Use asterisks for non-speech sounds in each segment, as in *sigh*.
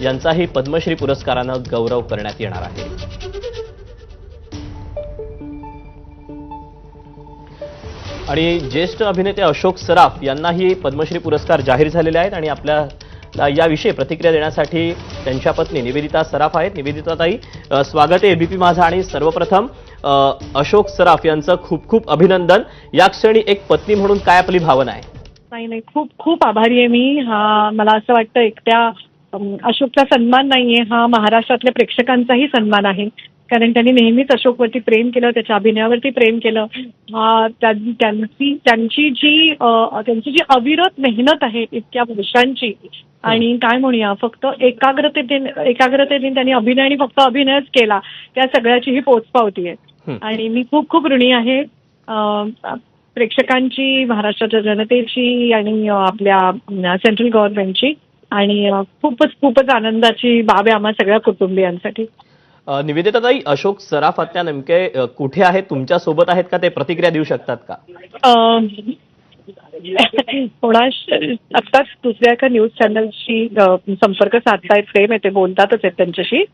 यांचाही पद्मश्री पुरस्कारानं गौरव करण्यात येणार आहे. आणि ज्येष्ठ अभिनेते अशोक सराफ यांनाही पद्मश्री पुरस्कार जाहीर झालेले आहेत आणि आपल्या याविषयी प्रतिक्रिया देण्यासाठी त्यांच्या पत्नी निवेदिता सराफ आहेत. निवेदिताताई स्वागत आहे एबीपी माझा आणि सर्वप्रथम अशोक सराफ यांचं खूप खूप अभिनंदन. या क्षणी एक पत्नी म्हणून काय आपली भावना आहे? नाही नाही खूप खूप आभारी आहे मी. हा मला असं वाटतं एकट्या अशोकचा सन्मान नाहीये हा महाराष्ट्रातल्या प्रेक्षकांचाही सन्मान आहे. कारण त्यांनी नेहमीच अशोकवरती प्रेम केलं त्याच्या अभिनयावरती प्रेम केलं. हा त्यां- त्यांची त्यांची जी अ, त्यांची जी अविरत मेहनत आहे इतक्या वर्षांची आणि काय म्हणूया फक्त एकाग्रतेने एकाग्रतेने त्यांनी अभिनयाने फक्त अभिनयच केला त्या सगळ्याची ही पोचपावती आहे. हं. आणि मी खूप खूप ऋणी आहे. अ, प्रेक्षकांची महाराष्ट्राच्या जनतेची आणि अ, आपल्या सेंट्रल गव्हर्नमेंटची. आणि खूपच खूपच आनंदाची बाब आहे आम्हा सगळ्या कुटुंबियांसाठी. निवेदिताताई अशोक सराफ आता नेमके कुठे आहेत? तुमच्यासोबत आहेत का? ते प्रतिक्रिया देऊ शकतात का? कोणाश आत्ताच दुसऱ्या एका न्यूज चॅनलशी संपर्क साधतायत प्रेम आहे ते बोलतातच आहेत त्यांच्याशी.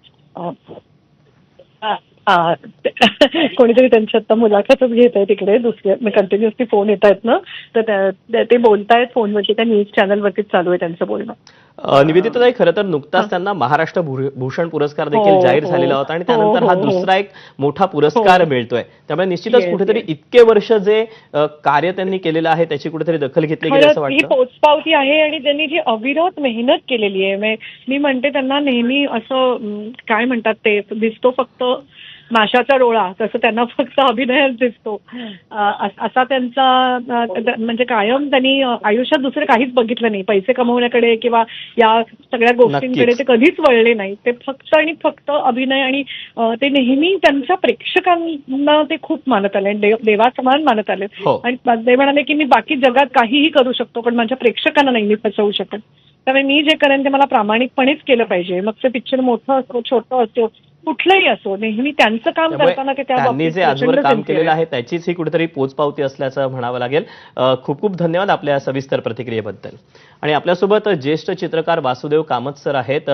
*laughs* कोणीतरी त्यांची आता मुलाखतच घेत आहे तिकडे दुसऱ्या कंटिन्युअसली फोन येत आहेत ना तर ते बोलतायत फोनवरती त्या न्यूज चॅनलवरतीच चालू आहे त्यांचं बोलणं अ, निवेदिताताई खरं तर नुकताच त्यांना महाराष्ट्र भूषण पुरस्कार देखील हो, जाहीर हो. झालेला होता आणि हो, त्यानंतर हा. दुसरा एक मोठा पुरस्कार. मिळतोय त्यामुळे निश्चितच कुठेतरी. इतके वर्ष जे कार्य त्यांनी केलेलं आहे त्याची कुठेतरी दखल घेतली गेली असं ही वाटतं पोचपावती आहे आणि त्यांनी जी अविरत मेहनत केलेली आहे म्हणजे मी म्हणते त्यांना नेहमी असं काय म्हणतात ते दिसतो फक्त माशाचा डोळा तसं त्यांना फक्त अभिनयच दिसतो. अस- त्यांचा म्हणजे कायम त्यांनी आयुष्यात दुसरं काहीच बघितलं नाही. पैसे कमवण्याकडे किंवा या सगळ्या गोष्टींकडे. ते कधीच वळले नाही. ते फक्त आणि फक्त अभिनय आणि ते नेहमी त्यांच्या प्रेक्षकांना ते खूप मानत आले देव देवासमान मानत आले. हो. आणि ते म्हणाले की मी बाकी जगात काहीही करू शकतो पण माझ्या प्रेक्षकांना नाही मी फसवू शकत. त्यामुळे मी जे करेन ते मला प्रामाणिकपणेच केलं पाहिजे. मग ते पिक्चर मोठं असो छोटं असो कुठलंही असो नेहमी त्यांचं काम करताना ते त्या त्यांनी जे आजवर काम केलेलं आहे. त्याचीच ही कुठेतरी पोचपावती असल्याचं म्हणावं लागेल. खूप खूप धन्यवाद आपल्या सविस्तर प्रतिक्रियेबद्दल. आणि आपल्यासोबत ज्येष्ठ चित्रकार वासुदेव कामत सर आहेत.